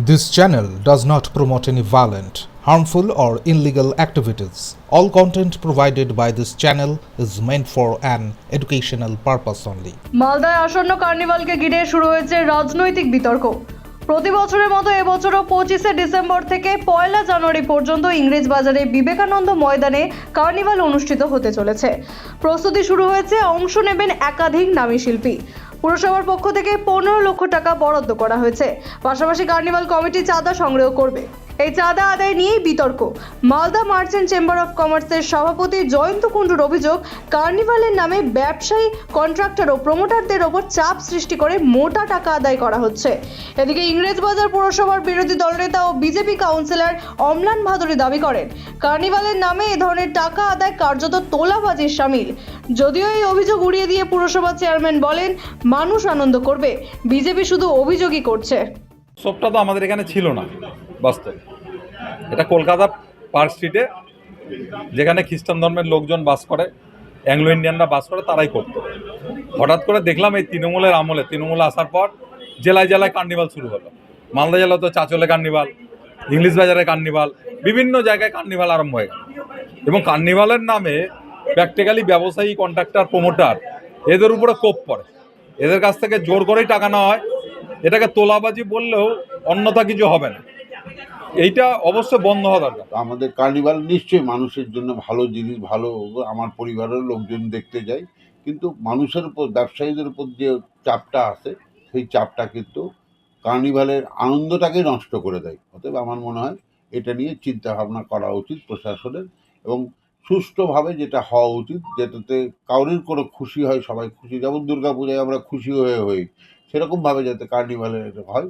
This channel does not promote any violent, harmful, or illegal activities. All content provided by this channel is meant for an educational purpose only. মালদায় আসন্ন কার্নিভালকে ঘিরে শুরু হয়েছে রাজনৈতিক বিতর্ক প্রতি বছরের মতো এবছরও পঁচিশে ডিসেম্বর থেকে পয়লা জানুয়ারি পর্যন্ত ইংরেজ বাজারে বিবেকানন্দ ময়দানে কার্নিভাল অনুষ্ঠিত হতে চলেছে প্রস্তুতি শুরু হয়েছে অংশ নেবেন একাধিক নামী শিল্পী পুরসভার পক্ষ থেকে পনেরো লক্ষ টাকা বরাদ্দ করা হয়েছে। পাশাপাশি কার্নিভাল কমিটি চাঁদা সংগ্রহ করবে। এই চাঁদা আদায় নিয়েই বিতর্ক। মালদা মার্চেন্ট চেম্বার অফ কমার্সের সভাপতি জয়ন্ত কুণ্ডুর অভিযোগ, কার্নিভালের নামে ব্যবসায়ী, কন্ট্রাক্টর ও প্রমোটারদের ওপর চাপ সৃষ্টি করে মোটা টাকা আদায় করা হচ্ছে। এদিকে ইংরেজবাজার পুরসভার বিরোধী দলনেতা ও বিজেপি কাউন্সিলর অমলান ভাদুরী দাবি করেন, কার্নিভালের নামে এ ধরনের টাকা আদায় কার্যত তোলাবাজির সামিল। যদিও এই অভিযোগ উড়িয়ে দিয়ে পুরসভা চেয়ারম্যান বলেন, মানুষ আনন্দ করবে, বিজেপি শুধু অভিযোগই করছে। উৎসবটা তো আমাদের এখানে ছিল না। বাস্তব। এটা কলকাতা পার্ক স্ট্রিটে, যেখানে খ্রিস্টান ধর্মের লোকজন বাস করে অ্যাংলো ইন্ডিয়ানরা বাস করে, তারাই করতো। হঠাৎ করে দেখলাম এই তৃণমূলের আমলে, তৃণমূল আসার পর জেলায় জেলায় কার্নিভাল শুরু হলো। মালদা জেলা তো চাচলে কার্নিভাল ইংলিশ বাজারে কার্নিভাল বিভিন্ন জায়গায় কার্নিভাল আরম্ভ হয়ে গেল। এবং কার্নিভালের নামে প্র্যাকটিক্যালি ব্যবসায়ী কন্ট্রাক্টর প্রমোটার এদের উপরে কোপ পড়ে। এদের কাছ থেকে জোর করেই টাকা নেওয়া হয়। এটাকে তোলাবাজি বললেও অন্যথা কিছু হবে না। এইটা অবশ্যই বন্ধ হওয়া দরকার। আমাদের কার্নিভাল নিশ্চয়ই মানুষের জন্য ভালো জিনিস, ভালো আমার পরিবারের লোকজন দেখতে যায়। কিন্তু মানুষের উপর, ব্যবসায়ীদের উপর যে চাপটা আসে সেই চাপটা কিন্তু কার্নিভালের আনন্দটাকে নষ্ট করে দেয়। অতএব আমার মনে হয় এটা নিয়ে চিন্তা ভাবনা করা উচিত প্রশাসনের এবং সুষ্ঠুভাবে যেটা হওয়া উচিত, যেটাতে কাউরির কোনো খুশি হয়, সবাই খুশি। যেমন দুর্গাপূজায় আমরা খুশি হয়ে হই, সেরকমভাবে যাতে কার্নিভালের হয়।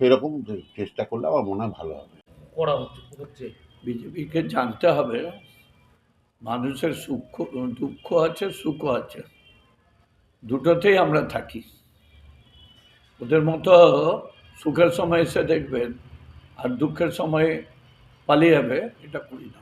সেরকম চেষ্টা করলে আমার মনে হয় ভালো হবে। করা হচ্ছে হচ্ছে। বিজেপিকে জানতে হবে মানুষের সুখ দুঃখ আছে সুখ আছে। দুটোতেই আমরা থাকি। ওদের মতো সুখের সময় এসে দেখবেন আর দুঃখের সময় পালিয়ে যাবে এটা করি না।